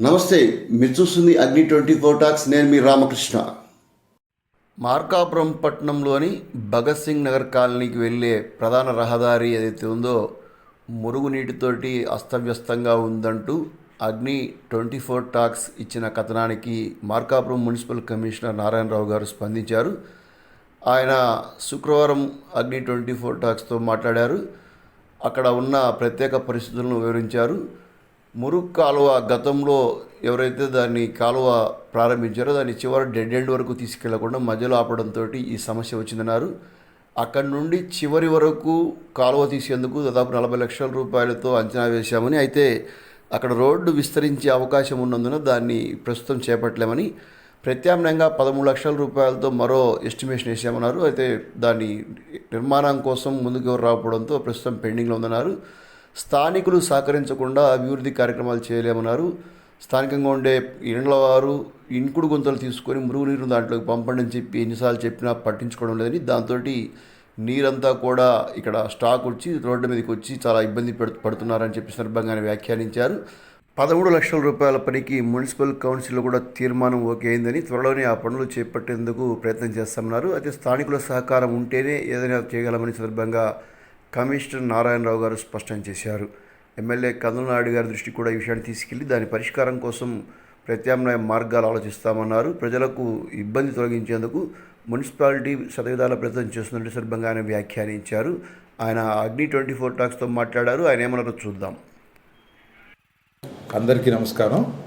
నమస్తే మీరు చూస్తుంది అగ్ని ట్వంటీ ఫోర్ టాక్స్ నేను మీ రామకృష్ణ. మార్కాపురం పట్టణంలోని భగత్ సింగ్ నగర్ కాలనీకి వెళ్ళే ప్రధాన రహదారి ఏదైతే ఉందో మురుగునీటితోటి అస్తవ్యస్తంగా ఉందంటూ అగ్ని ట్వంటీ ఫోర్ టాక్స్ ఇచ్చిన కథనానికి మార్కాపురం మున్సిపల్ కమిషనర్ నారాయణరావు గారు స్పందించారు. ఆయన శుక్రవారం అగ్ని ట్వంటీ ఫోర్ టాక్స్తో మాట్లాడారు. అక్కడ ఉన్న ప్రత్యేక పరిస్థితులను వివరించారు. మురుగు కాలువ గతంలో ఎవరైతే దాన్ని కాలువ ప్రారంభించారో దాన్ని చివరి డెడ్ ఎండ్ వరకు తీసుకెళ్ళకుండా మధ్యలో ఆపడంతో ఈ సమస్య వచ్చిందన్నారు. అక్కడి నుండి చివరి వరకు కాలువ తీసేందుకు దాదాపు నలభై లక్షల రూపాయలతో అంచనా వేశామని అయితే అక్కడ రోడ్డు విస్తరించే అవకాశం ఉన్నందున దాన్ని ప్రస్తుతం చేపట్టలేమని ప్రత్యామ్నాయంగా పదమూడు లక్షల రూపాయలతో మరో ఎస్టిమేషన్ వేసామన్నారు అయితే దాని నిర్మాణం కోసం ముందుకు ఎవరు రాకపోవడంతో ప్రస్తుతం పెండింగ్లో ఉందన్నారు. స్థానికులు సహకరించకుండా అభివృద్ధి కార్యక్రమాలు చేయలేమన్నారు. స్థానికంగా ఉండే ఇండ్ల వారు ఇంకుడు గుంతలు తీసుకొని మురుగునీరు దాంట్లోకి పంపండి అని చెప్పి ఎన్నిసార్లు చెప్పినా పట్టించుకోవడం లేదని దాంతో నీరంతా కూడా ఇక్కడ స్టాక్ వచ్చి రోడ్డు మీదకి వచ్చి చాలా ఇబ్బంది పెడు పడుతున్నారని చెప్పి సందర్భంగానే వ్యాఖ్యానించారు. పదమూడు లక్షల రూపాయల పనికి మున్సిపల్ కౌన్సిల్లో కూడా తీర్మానం ఓకే అయిందని త్వరలోనే ఆ పనులు చేపట్టేందుకు ప్రయత్నం చేస్తున్నారు అయితే స్థానికుల సహకారం ఉంటేనే ఏదైనా చేయగలమని సందర్భంగా కమిషనర్ నారాయణరావు గారు స్పష్టం చేశారు. ఎమ్మెల్యే కందులనాయుడు గారి దృష్టికి కూడా ఈ విషయాన్ని తీసుకెళ్ళి దాని పరిష్కారం కోసం ప్రత్యామ్నాయ మార్గాలు ఆలోచిస్తామన్నారు. ప్రజలకు ఇబ్బంది తొలగించేందుకు మున్సిపాలిటీ శతవిధాల ప్రయత్నం చేస్తున్నట్టు సందర్భంగా ఆయన వ్యాఖ్యానించారు. ఆయన అగ్ని ట్వంటీ ఫోర్ టాక్స్తో మాట్లాడారు. ఆయన ఏమన్నారో చూద్దాం. అందరికీ నమస్కారం.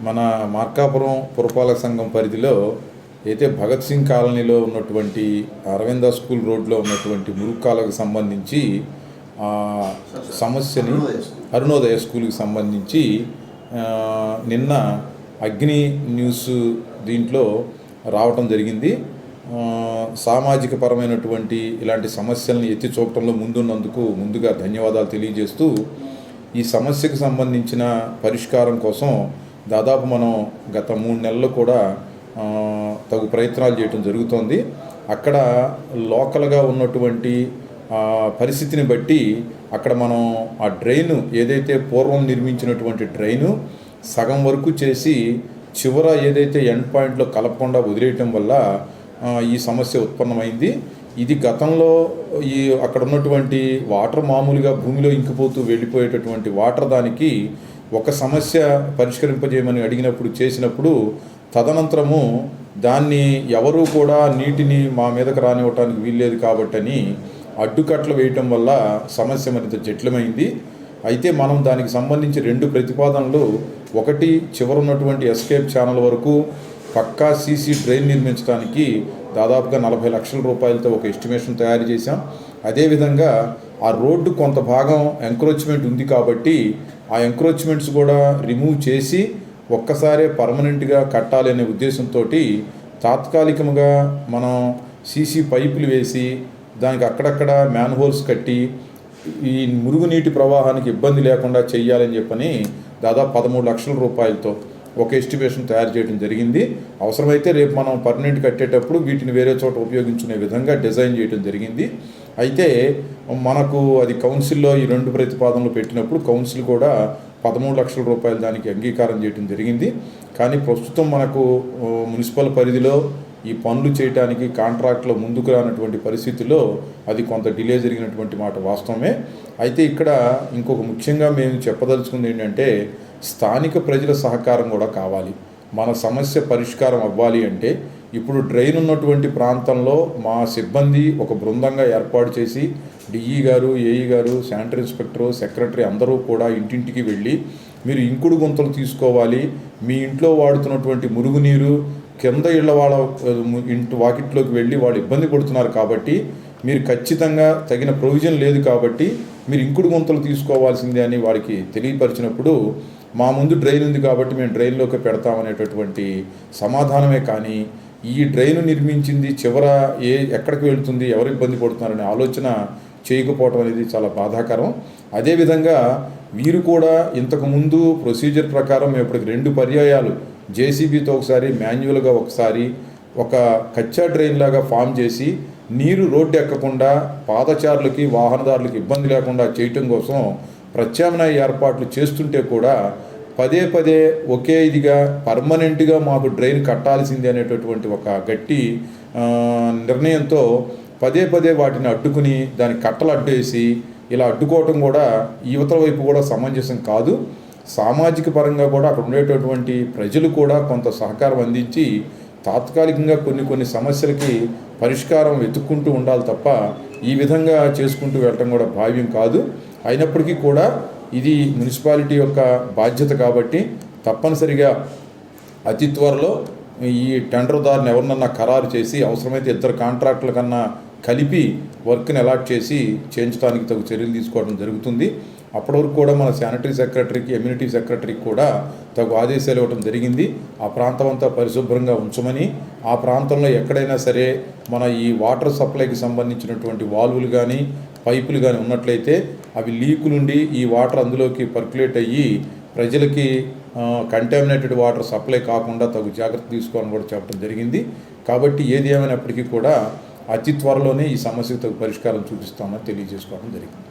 మన మార్కాపురం పురపాలక సంఘం పరిధిలో అయితే భగత్ సింగ్ కాలనీలో ఉన్నటువంటి అరవింద స్కూల్ రోడ్లో ఉన్నటువంటి మురుక్కాలకు సంబంధించి ఆ, సమస్యని అరుణోదయ స్కూల్కి సంబంధించి నిన్న అగ్ని న్యూస్ దీంట్లో రావటం జరిగింది. సామాజిక పరమైనటువంటి ఇలాంటి సమస్యలను ఎత్తి చూపటంలో ముందున్నందుకు ముందుగా ధన్యవాదాలు తెలియజేస్తూ ఈ సమస్యకు సంబంధించిన పరిష్కారం కోసం దాదాపు మనం గత మూడు నెలలు కూడా తగు ప్రయత్నాలు చేయటం జరుగుతోంది. అక్కడ లోకల్గా ఉన్నటువంటి పరిస్థితిని బట్టి అక్కడ మనం ఆ డ్రైన్ ఏదైతే పూర్వం నిర్మించినటువంటి డ్రైను సగం వరకు చేసి చివర ఏదైతే ఎండ్ పాయింట్లో కలపకుండా వదిలేయటం వల్ల ఈ సమస్య ఉత్పన్నమైంది. ఇది గతంలో ఈ అక్కడ ఉన్నటువంటి వాటర్ మామూలుగా భూమిలో ఇంకిపోతూ వెళ్ళిపోయేటటువంటి వాటర్ దానికి ఒక సమస్య పరిష్కరింపజేయమని అడిగినప్పుడు చేసినప్పుడు తదనంతరము దాన్ని ఎవరూ కూడా నీటిని మా మీదకు రానివ్వటానికి వీల్లేదు కాబట్టని అడ్డుకట్లు వేయటం వల్ల సమస్య మరింత జటిలమైంది అయితే మనం దానికి సంబంధించి రెండు ప్రతిపాదనలు ఒకటి చివరున్నటువంటి ఎస్కేప్ ఛానల్ వరకు పక్కా సీసీ డ్రైన్ నిర్మించడానికి దాదాపుగా నలభై లక్షల రూపాయలతో ఒక ఎస్టిమేషన్ తయారు చేశాం. అదేవిధంగా ఆ రోడ్డు కొంత భాగం ఎంక్రోచ్మెంట్ ఉంది కాబట్టి ఆ ఎంక్రోచ్మెంట్స్ కూడా రిమూవ్ చేసి ఒక్కసారే పర్మనెంట్గా కట్టాలి అనే ఉద్దేశంతో తాత్కాలికంగా మనం సీసీ పైపులు వేసి దానికి అక్కడక్కడ మ్యాన్ హోల్స్ కట్టి ఈ మురుగునీటి ప్రవాహానికి ఇబ్బంది లేకుండా చేయాలని చెప్పని దాదాపు పదమూడు లక్షల రూపాయలతో ఒక ఎస్టిమేషన్ తయారు చేయడం జరిగింది. అవసరమైతే రేపు మనం పర్మనెంట్ కట్టేటప్పుడు వీటిని వేరే చోట ఉపయోగించుకునే విధంగా డిజైన్ చేయడం జరిగింది. అయితే మనకు అది కౌన్సిల్లో ఈ రెండు ప్రతిపాదనలు పెట్టినప్పుడు కౌన్సిల్ కూడా పదమూడు లక్షల రూపాయలు దానికి అంగీకారం చేయడం జరిగింది. కానీ ప్రస్తుతం మనకు మున్సిపల్ పరిధిలో ఈ పనులు చేయడానికి కాంట్రాక్ట్లో ముందుకు రానటువంటి పరిస్థితిలో అది కొంత డిలే జరిగినటువంటి మాట వాస్తవమే. అయితే ఇక్కడ ఇంకొక ముఖ్యంగా మేము చెప్పదలుచుకుంది ఏంటంటే స్థానిక ప్రజల సహకారం కూడా కావాలి. మన సమస్య పరిష్కారం అవ్వాలి అంటే ఇప్పుడు డ్రైన్ ఉన్నటువంటి ప్రాంతంలో మా సిబ్బంది ఒక బృందంగా ఏర్పాటు చేసి డిఈ గారు ఏఈ గారు శానిటరీ ఇన్స్పెక్టరు సెక్రటరీ అందరూ కూడా ఇంటింటికి వెళ్ళి మీరు ఇంకుడు గుంతలు తీసుకోవాలి మీ ఇంట్లో వాడుతున్నటువంటి మురుగునీరు కింద ఇళ్ళ వాళ్ళ ఇంటి వాకిట్లోకి వెళ్ళి వాళ్ళు ఇబ్బంది పడుతున్నారు కాబట్టి మీరు ఖచ్చితంగా తగిన ప్రొవిజన్ లేదు కాబట్టి మీరు ఇంకుడు గుంతలు తీసుకోవాల్సిందే అని వాడికి తెలియపరిచినప్పుడు మా ముందు డ్రైన్ ఉంది కాబట్టి మేము డ్రైన్లోకి పెడతామనేటటువంటి సమాధానమే కానీ ఈ డ్రైన్ నిర్మించింది చివర ఏ ఎక్కడికి వెళ్తుంది ఎవరు ఇబ్బంది పడుతున్నారనే ఆలోచన చేయకపోవటం అనేది చాలా బాధాకరం. అదేవిధంగా వీరు కూడా ఇంతకుముందు ప్రొసీజర్ ప్రకారం ఇప్పటికి రెండు పర్యాయాలు జేసీబీతో ఒకసారి మాన్యువల్గా ఒకసారి ఒక కచ్చా డ్రైన్ లాగా ఫామ్ చేసి నీరు రోడ్డు ఎక్కకుండా పాదచారులకి వాహనదారులకి ఇబ్బంది లేకుండా చేయటం కోసం ప్రత్యామ్నాయ ఏర్పాట్లు చేస్తుంటే కూడా పదే పదే ఒకే ఇదిగా పర్మనెంట్గా మాకు డ్రైన్ కట్టాల్సింది అనేటటువంటి ఒక గట్టి నిర్ణయంతో పదే పదే వాటిని అడ్డుకుని దాని కట్టలు అడ్డేసి ఇలా అడ్డుకోవటం కూడా యువతల వైపు కూడా సమంజసం కాదు. సామాజిక పరంగా కూడా అక్కడ ఉండేటటువంటి ప్రజలు కూడా కొంత సహకారం అందించి తాత్కాలికంగా కొన్ని కొన్ని సమస్యలకి పరిష్కారం వెతుక్కుంటూ ఉండాలి తప్ప ఈ విధంగా చేసుకుంటూ వెళ్ళటం కూడా భావ్యం కాదు. అయినప్పటికీ కూడా ఇది మున్సిపాలిటీ యొక్క బాధ్యత కాబట్టి తప్పనిసరిగా అతి త్వరలో ఈ టెండర్దారుని ఎవరినన్నా ఖరారు చేసి అవసరమైతే ఇద్దరు కాంట్రాక్టుల కన్నా కలిపి వర్క్ని అలాట్ చేసి చేయించడానికి తగు చర్యలు తీసుకోవడం జరుగుతుంది. అప్పటి వరకు కూడా మన శానిటరీ సెక్రటరీకి ఎమ్యూనిటీ సెక్రటరీకి కూడా తగు ఆదేశాలు ఇవ్వడం జరిగింది. ఆ ప్రాంతం అంతా పరిశుభ్రంగా ఉంచమని ఆ ప్రాంతంలో ఎక్కడైనా సరే మన ఈ వాటర్ సప్లైకి సంబంధించినటువంటి వాల్వులు కానీ పైపులు కానీ ఉన్నట్లయితే అవి లీకులుండి ఈ వాటర్ అందులోకి పర్క్యులేట్ అయ్యి ప్రజలకి కంటామినేటెడ్ వాటర్ సప్లై కాకుండా తగు జాగ్రత్త తీసుకోవాలని కూడా చెప్పడం జరిగింది. కాబట్టి ఏది ఏమైనప్పటికీ కూడా అతి త్వరలోనే ఈ సమస్యకు తగు పరిష్కారం చూపిస్తామని తెలియజేసుకోవడం జరిగింది.